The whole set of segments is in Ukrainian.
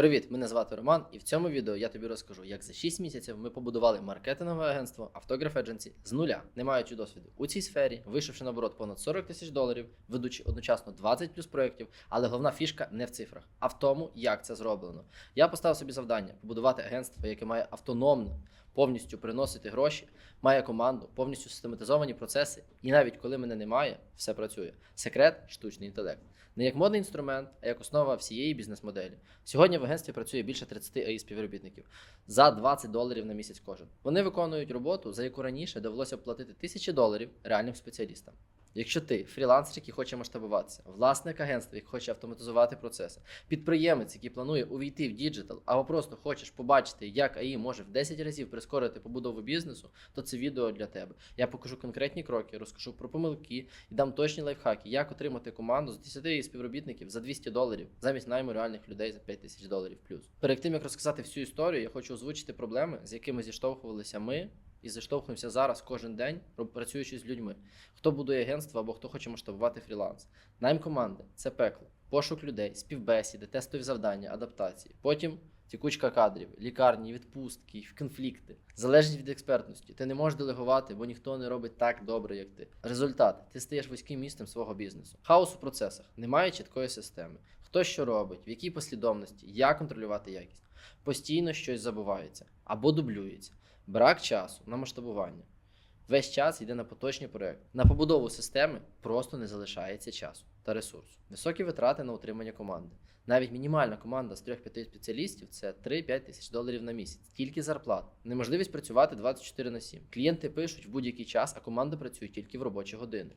Привіт, мене звати Роман, і в цьому відео я тобі розкажу, як за 6 місяців ми побудували маркетингове агентство Автограф Agency з нуля, не маючи досвіду у цій сфері, вийшовши на оборот понад 40 тисяч доларів, ведучи одночасно 20 плюс проєктів, але головна фішка не в цифрах, а в тому, як це зроблено. Я поставив собі завдання побудувати агентство, яке має автономно. Повністю приносити гроші, має команду, повністю систематизовані процеси, і навіть коли мене немає, все працює. Секрет штучний інтелект. Не як модний інструмент, а як основа всієї бізнес-моделі. Сьогодні в агентстві працює більше 30 AI співробітників за 20 доларів на місяць кожен. Вони виконують роботу, за яку раніше довелося платити тисячі доларів реальним спеціалістам. Якщо ти фрілансер, який хоче масштабуватися, власник агентства, який хоче автоматизувати процеси, підприємець, який планує увійти в діджитал, або просто хочеш побачити, як АІ може в 10 разів прискорити побудову бізнесу, то це відео для тебе. Я покажу конкретні кроки, розкажу про помилки і дам точні лайфхаки, як отримати команду з 10 співробітників за 200 доларів замість найму реальних людей за 5 тисяч доларів плюс. Перед тим як розказати всю історію, я хочу озвучити проблеми, з якими зіштовхувалися ми. І зіштовхуємося зараз кожен день, працюючи з людьми. Хто будує агентство або хто хоче масштабувати фріланс. Найм команди це пекло, пошук людей, співбесіди, тестові завдання, адаптації. Потім тікучка кадрів, лікарні, відпустки, конфлікти. Залежить від експертності. Ти не можеш делегувати, бо ніхто не робить так добре, як ти. Результат: ти стаєш вузьким місцем свого бізнесу. Хаос у процесах, немає чіткої системи. Хто що робить, в якій послідовності, як контролювати якість. Постійно щось забувається або дублюється. Брак часу на масштабування. Весь час йде на поточні проекти. На побудову системи просто не залишається часу та ресурсу. Високі витрати на утримання команди. Навіть мінімальна команда з 3-5 спеціалістів це 3-5 тисяч доларів на місяць, тільки зарплат. Неможливість працювати 24 на 7. Клієнти пишуть в будь-який час, а команда працює тільки в робочі години.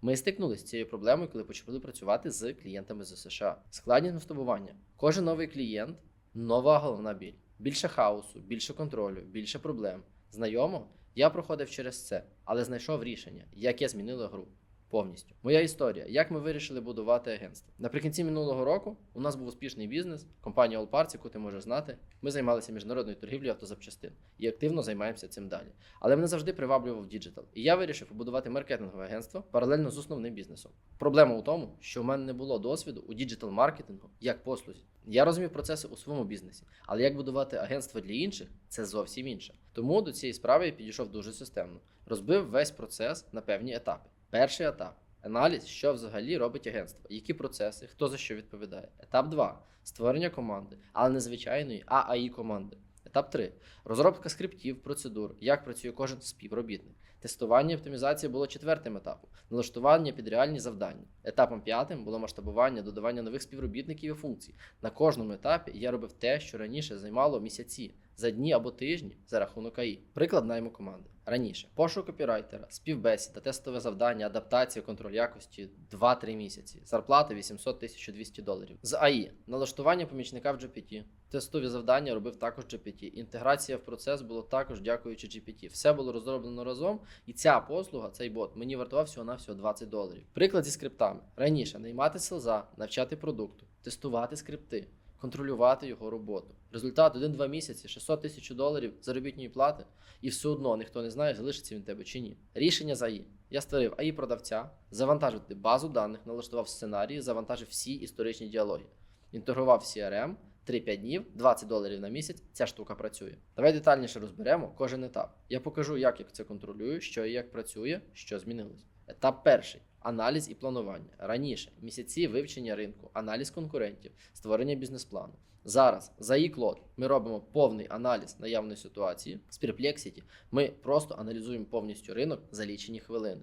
Ми стикнулися з цією проблемою, коли почали працювати з клієнтами з США. Складність масштабування. Кожен новий клієнт нова головна біль. Більше хаосу, більше контролю, більше проблем. Знайомо? Я проходив через це, але знайшов рішення, яке змінило гру повністю. Моя історія, як ми вирішили будувати агентство. Наприкінці минулого року у нас був успішний бізнес, компанія All яку ти можеш знати. Ми займалися міжнародною торгівлею автозапчастин і активно займаємося цим далі. Але мене завжди приваблював діджитал. І я вирішив побудувати маркетингове агентство паралельно з основним бізнесом. Проблема у тому, що в мене не було досвіду у діджитал маркетингу як послузі. Я розумів процеси у своєму бізнесі, але як будувати агентство для інших це зовсім інше. Тому до цієї справи я підійшов дуже системно. Розбив весь процес на певні етапи. Перший етап аналіз, що взагалі робить агентство, які процеси, хто за що відповідає. Етап 2 створення команди, але не звичайної, а АІ команди. Етап 3 розробка скриптів, процедур, як працює кожен співробітник. Тестування і оптимізація було четвертим етапом, налаштування під реальні завдання. Етапом п'ятим було масштабування, додавання нових співробітників і функцій. На кожному етапі я робив те, що раніше займало місяці, за дні або тижні за рахунок АІ. Приклад найму команди. Раніше пошук копірайтера, співбесіда, тестове завдання, адаптація, контроль якості 2-3 місяці. Зарплата 800-1200 доларів. З АІ налаштування помічника в GPT. Тестові завдання робив також GPT. Інтеграція в процес було також дякуючи GPT. Все було розроблено разом, і ця послуга, цей бот, мені вартував всього на всього 20 доларів. Приклад зі скриптами. Раніше наймати селза, навчати продукту, тестувати скрипти, контролювати його роботу. Результат 1-2 місяці, 600 тисяч доларів заробітної плати, і все одно ніхто не знає, залишиться він тебе чи ні. Рішення за АІ. Я створив АІ продавця, завантажити базу даних, налаштував сценарії, завантажив всі історичні діалоги, інтегрував CRM. 3-5 днів, 20 доларів на місяць, ця штука працює. Давай детальніше розберемо кожен етап. Я покажу, як я це контролюю, що і як працює, що змінилось. Етап перший аналіз і планування. Раніше місяці вивчення ринку, аналіз конкурентів, створення бізнес-плану. Зараз за e ми робимо повний аналіз наявної ситуації. З Perplexity ми просто аналізуємо повністю ринок за лічені хвилини.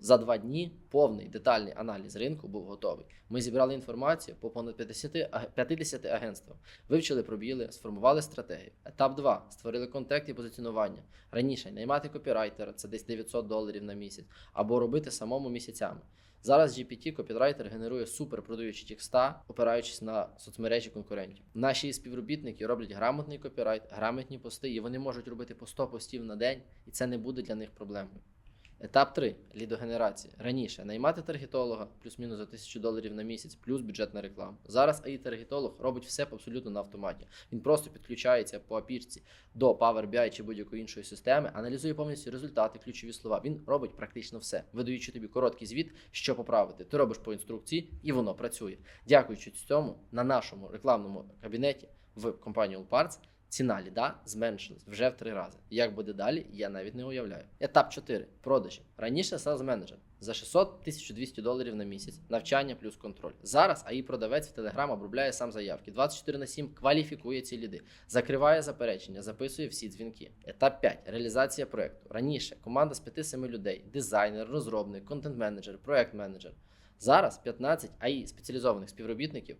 За два дні повний детальний аналіз ринку був готовий. Ми зібрали інформацію по понад 50, аг- 50 агентствам, вивчили пробіли, сформували стратегію. Етап 2. Створили контекст і позиціонування. Раніше наймати копірайтера це десь 900 доларів на місяць, або робити самому місяцями. Зараз GPT копірайтер генерує супер продаючі текста, опираючись на соцмережі конкурентів. Наші співробітники роблять грамотний копірайт, грамотні пости, і вони можуть робити по 100 постів на день, і це не буде для них проблемою. Етап 3. лідогенерація. Раніше наймати таргетолога плюс-мінус за 1000 доларів на місяць, плюс бюджет на рекламу. Зараз AI таргетолог робить все абсолютно на автоматі. Він просто підключається по апічці до Power BI чи будь-якої іншої системи, аналізує повністю результати, ключові слова. Він робить практично все, видаючи тобі короткий звіт, що поправити. Ти робиш по інструкції, і воно працює. Дякуючи цьому, на нашому рекламному кабінеті в компанію Allparts, ціна ліда зменшилась вже в три рази. Як буде далі, я навіть не уявляю. Етап 4. Продажі. Раніше sales менеджер за 600-1200 доларів на місяць, навчання плюс контроль. Зараз АІ продавець в Telegram обробляє сам заявки. 24 на 7 кваліфікує ці ліди, закриває заперечення, записує всі дзвінки. Етап 5. Реалізація проекту. Раніше команда з 5-7 людей: дизайнер, розробник, контент-менеджер, проект-менеджер. Зараз 15 АІ спеціалізованих співробітників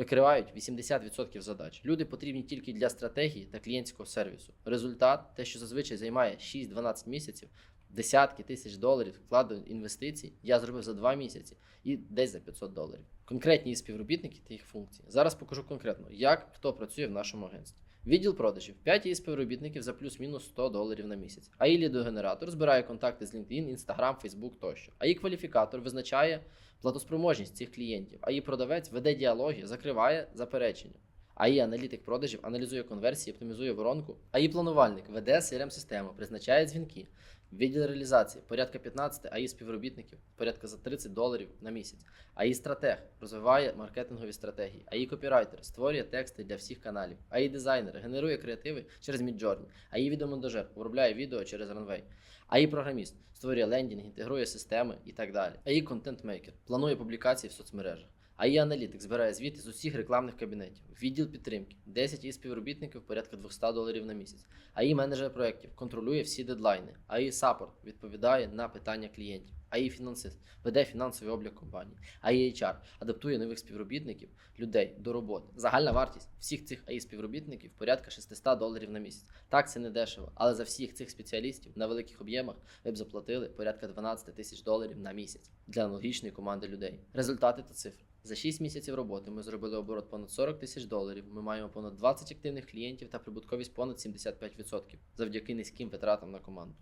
прикривають 80% задач. Люди потрібні тільки для стратегії та клієнтського сервісу. Результат те, що зазвичай займає 6-12 місяців, десятки тисяч доларів вкладу інвестицій, я зробив за 2 місяці і десь за 500 доларів. Конкретні співробітники та їх функції. Зараз покажу конкретно, як хто працює в нашому агентстві. Відділ продажів 5 її співробітників за плюс-мінус 100 доларів на місяць. А її лідогенератор збирає контакти з LinkedIn, Instagram, Facebook тощо. А її кваліфікатор визначає платоспроможність цих клієнтів. а її продавець веде діалоги, закриває заперечення. А її аналітик продажів аналізує конверсії, оптимізує воронку. А її планувальник веде crm систему призначає дзвінки. Відділ реалізації порядка 15 АІ співробітників, порядка за 30 доларів на місяць. АІ стратег розвиває маркетингові стратегії. АІ копірайтер створює тексти для всіх каналів. АІ дизайнер генерує креативи через Midjourney. АІ відеомонтажер обробляє відео через Runway. АІ програміст створює лендінг, інтегрує системи і так далі. АІ контент-мейкер планує публікації в соцмережах. АІ аналітик збирає звіти з усіх рекламних кабінетів. Відділ підтримки 10 із співробітників порядка 200 доларів на місяць. АІ менеджер проєктів контролює всі дедлайни. АІ саппорт відповідає на питання клієнтів. АІ фінансист веде фінансовий облік компанії. АІ HR адаптує нових співробітників, людей до роботи. Загальна вартість всіх цих АІ співробітників порядка 600 доларів на місяць. Так, це не дешево, але за всіх цих спеціалістів на великих об'ємах ви б заплатили порядка 12 тисяч доларів на місяць для аналогічної команди людей. Результати та цифри. За 6 місяців роботи ми зробили оборот понад 40 тисяч доларів. Ми маємо понад 20 активних клієнтів та прибутковість понад 75% завдяки низьким витратам на команду.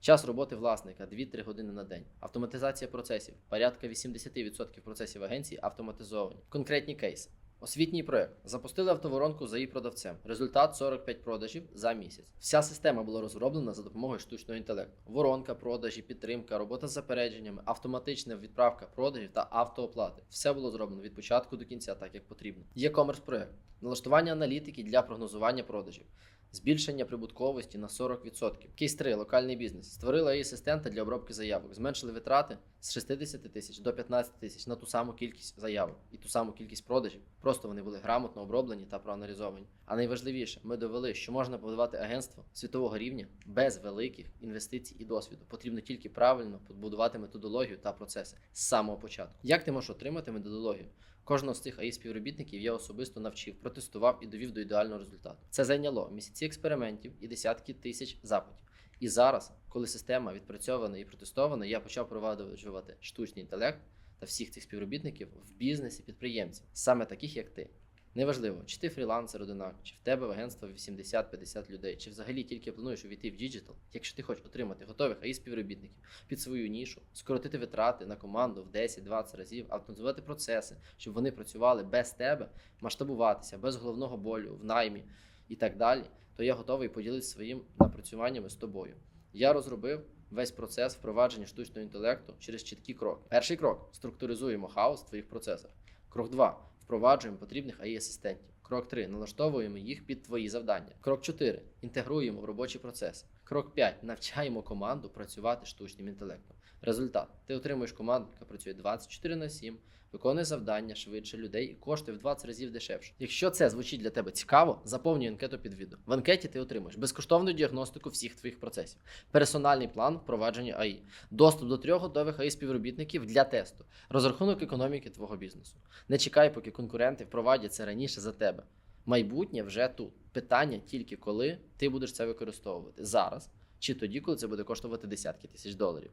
Час роботи власника 2-3 години на день. Автоматизація процесів. Порядка 80% процесів агенції автоматизовані. Конкретні кейси. Освітній проект. Запустили автоворонку за її продавцем. Результат 45 продажів за місяць. Вся система була розроблена за допомогою штучного інтелекту. Воронка, продажі, підтримка, робота з запередженнями, автоматична відправка продажів та автооплати. Все було зроблено від початку до кінця, так як потрібно. Є-комерс проект. Налаштування аналітики для прогнозування продажів. Збільшення прибутковості на 40%. Кейс 3. Локальний бізнес. Створила її асистента для обробки заявок. Зменшили витрати з 60 тисяч до 15 тисяч на ту саму кількість заявок і ту саму кількість продажів. Просто вони були грамотно оброблені та проаналізовані. А найважливіше, ми довели, що можна побудувати агентство світового рівня без великих інвестицій і досвіду. Потрібно тільки правильно побудувати методологію та процеси з самого початку. Як ти можеш отримати методологію? Кожного з цих АІ співробітників я особисто навчив, протестував і довів до ідеального результату. Це зайняло місяці експериментів і десятки тисяч запитів. І зараз, коли система відпрацьована і протестована, я почав проваджувати штучний інтелект та всіх цих співробітників в бізнесі підприємців, саме таких як ти. Неважливо, чи ти фрілансер одинак, чи в тебе в агентство 80-50 людей, чи взагалі тільки плануєш увійти в діджитал. Якщо ти хочеш отримати готових АІ співробітників під свою нішу, скоротити витрати на команду в 10-20 разів, автоматизувати процеси, щоб вони працювали без тебе, масштабуватися, без головного болю в наймі і так далі, то я готовий поділитися своїм напрацюваннями з тобою. Я розробив весь процес впровадження штучного інтелекту через чіткі кроки. Перший крок структуризуємо хаос в твоїх процесах. Крок 2. Впроваджуємо потрібних AI асистентів. Крок 3. Налаштовуємо їх під твої завдання. Крок 4. Інтегруємо в робочі процеси. Крок 5. Навчаємо команду працювати штучним інтелектом. Результат: ти отримуєш команду, яка працює 24 на 7, виконує завдання швидше людей і коштує в 20 разів дешевше. Якщо це звучить для тебе цікаво, заповнюй анкету під відео. В анкеті ти отримаєш безкоштовну діагностику всіх твоїх процесів, персональний план впровадження АІ, доступ до трьох готових АІ співробітників для тесту, розрахунок економіки твого бізнесу. Не чекай, поки конкуренти впровадять це раніше за тебе. Майбутнє вже тут. Питання тільки коли ти будеш це використовувати зараз чи тоді, коли це буде коштувати десятки тисяч доларів.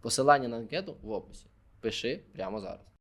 Посилання на анкету в описі. Пиши прямо зараз.